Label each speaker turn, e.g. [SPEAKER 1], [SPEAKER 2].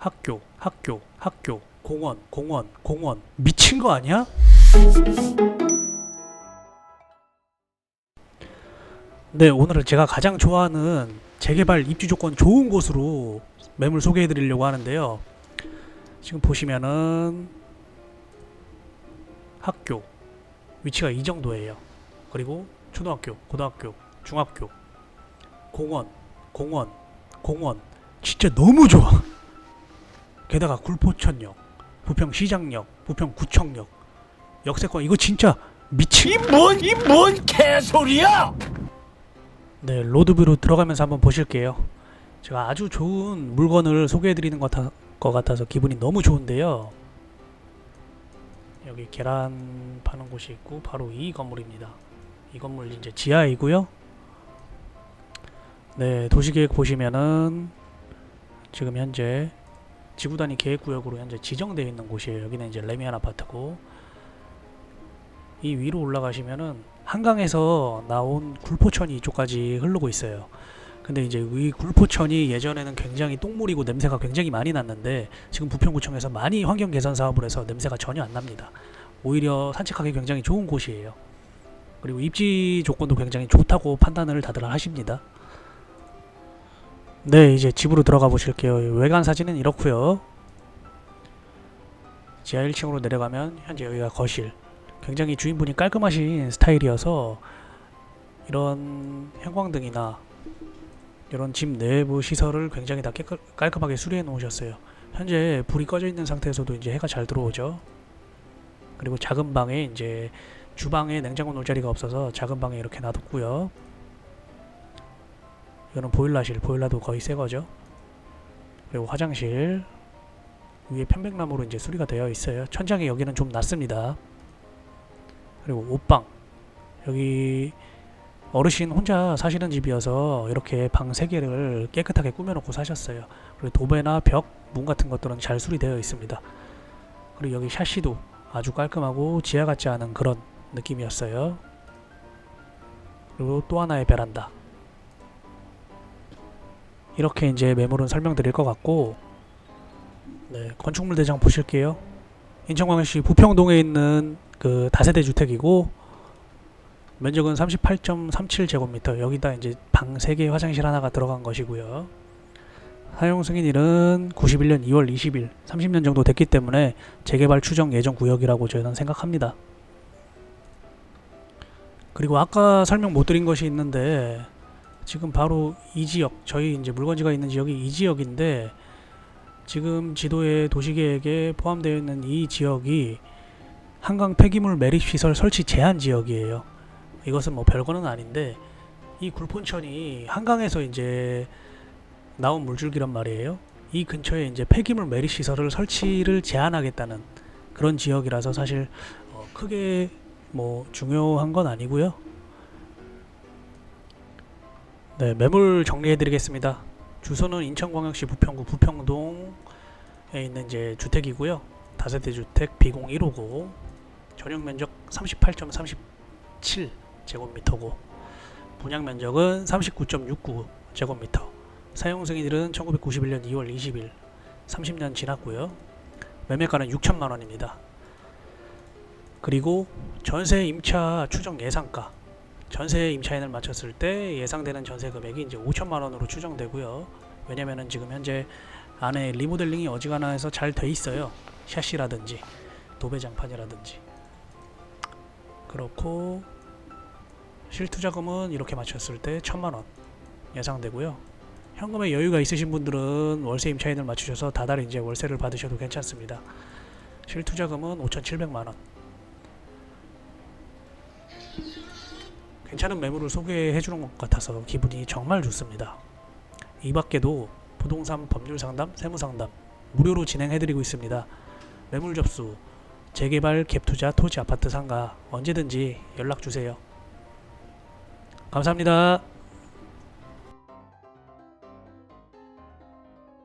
[SPEAKER 1] 학교, 학교, 학교, 공원, 공원, 공원. 미친 거 아니야? 네, 오늘은 제가 가장 좋아하는 재개발 입주 조건 좋은 곳으로 매물 소개해 드리려고 하는데요. 지금 보시면은 학교 위치가 이 정도예요. 그리고 초등학교, 고등학교, 중학교, 공원, 공원, 공원. 진짜 너무 좋아. 게다가 굴포천역, 부평시장역, 부평구청역, 역세권 이거 진짜 미친.
[SPEAKER 2] 이뭔 이 뭔 개소리야!
[SPEAKER 1] 네, 로드뷰로 들어가면서 한번 보실게요. 제가 아주 좋은 물건을 소개해 드리는 것, 같아, 것 같아서 기분이 너무 좋은데요. 여기 계란 파는 곳이 있고 바로 이 건물입니다. 이 건물 이제 지하이고요. 네, 도시계획 보시면은 지금 현재 지구 단위 계획 구역으로 현재 지정되어 있는 곳이에요. 여기는 이제 레미안 아파트고 이 위로 올라가시면은 한강에서 나온 굴포천이 이쪽까지 흐르고 있어요. 근데 이제 이 굴포천이 예전에는 굉장히 똥물이고 냄새가 굉장히 많이 났는데 지금 부평구청에서 많이 환경 개선 사업을 해서 냄새가 전혀 안 납니다. 오히려 산책하기 굉장히 좋은 곳이에요. 그리고 입지 조건도 굉장히 좋다고 판단을 다들 하십니다. 네, 이제 집으로 들어가 보실게요. 외관 사진은 이렇고요. 지하 1층으로 내려가면 현재 여기가 거실. 굉장히 주인분이 깔끔하신 스타일이어서 이런 형광등이나 이런 집 내부 시설을 굉장히 다 깨끗, 깔끔하게 수리해 놓으셨어요. 현재 불이 꺼져 있는 상태에서도 이제 해가 잘 들어오죠. 그리고 작은 방에 이제 주방에 냉장고 놓을 자리가 없어서 작은 방에 이렇게 놔뒀고요. 이거는 보일러실, 보일러도 거의 새 거죠. 그리고 화장실 위에 편백나무로 이제 수리가 되어 있어요. 천장이 여기는 좀 낮습니다. 그리고 옷방 여기 어르신 혼자 사시는 집이어서 이렇게 방세 개를 깨끗하게 꾸며놓고 사셨어요. 그리고 도배나 벽, 문 같은 것들은 잘 수리되어 있습니다. 그리고 여기 샤시도 아주 깔끔하고 지하 같지 않은 그런 느낌이었어요. 그리고 또 하나의 베란다. 이렇게 이제 매물은 설명드릴 것 같고, 네 건축물 대장 보실게요. 인천광역시 부평동에 있는 그 다세대 주택이고 면적은 38.37제곱미터. 여기다 이제 방 3개 화장실 하나가 들어간 것이고요. 사용 승인일은 91년 2월 20일 30년 정도 됐기 때문에 재개발 추정 예정 구역이라고 저는 생각합니다. 그리고 아까 설명 못 드린 것이 있는데 지금 바로 이 지역 저희 이제 물건지가 있는 지역이 이 지역인데 지금 지도에 도시계획에 포함되어 있는 이 지역이 한강 폐기물 매립 시설 설치 제한 지역이에요. 이것은 뭐 별거는 아닌데 이 굴폰천이 한강에서 이제 나온 물줄기란 말이에요. 이 근처에 이제 폐기물 매립 시설을 설치를 제한하겠다는 그런 지역이라서 사실 어 크게 뭐 중요한 건 아니고요. 네, 매물 정리해 드리겠습니다. 주소는 인천광역시 부평구 부평동에 있는 이제 주택이고요. 다세대 주택 비공 1호고 전용 면적 38.37 제곱미터고 분양 면적은 39.69 제곱미터. 사용 승인일은 1991년 2월 20일. 30년 지났고요. 매매가는 6천만 원입니다. 그리고 전세 임차 추정 예상가. 전세 임차인을 맞췄을 때 예상되는 전세 금액이 이제 5천만 원으로 추정되고요. 왜냐면은 지금 현재 안에 리모델링이 어지간해서 잘 돼 있어요. 샤시라든지 도배장판이라든지 그렇고 실투자금은 이렇게 맞췄을 때 천만 원 예상되고요. 현금에 여유가 있으신 분들은 월세 임차인을 맞추셔서 다달이 이제 월세를 받으셔도 괜찮습니다. 실투자금은 5,700만 원. 괜찮은 매물을 소개해 주는 것 같아서 기분이 정말 좋습니다. 이 밖에도 부동산 법률 상담, 세무 상담 무료로 진행해 드리고 있습니다. 매물 접수, 재개발, 갭투자, 토지, 아파트 상가 언제든지 연락 주세요. 감사합니다.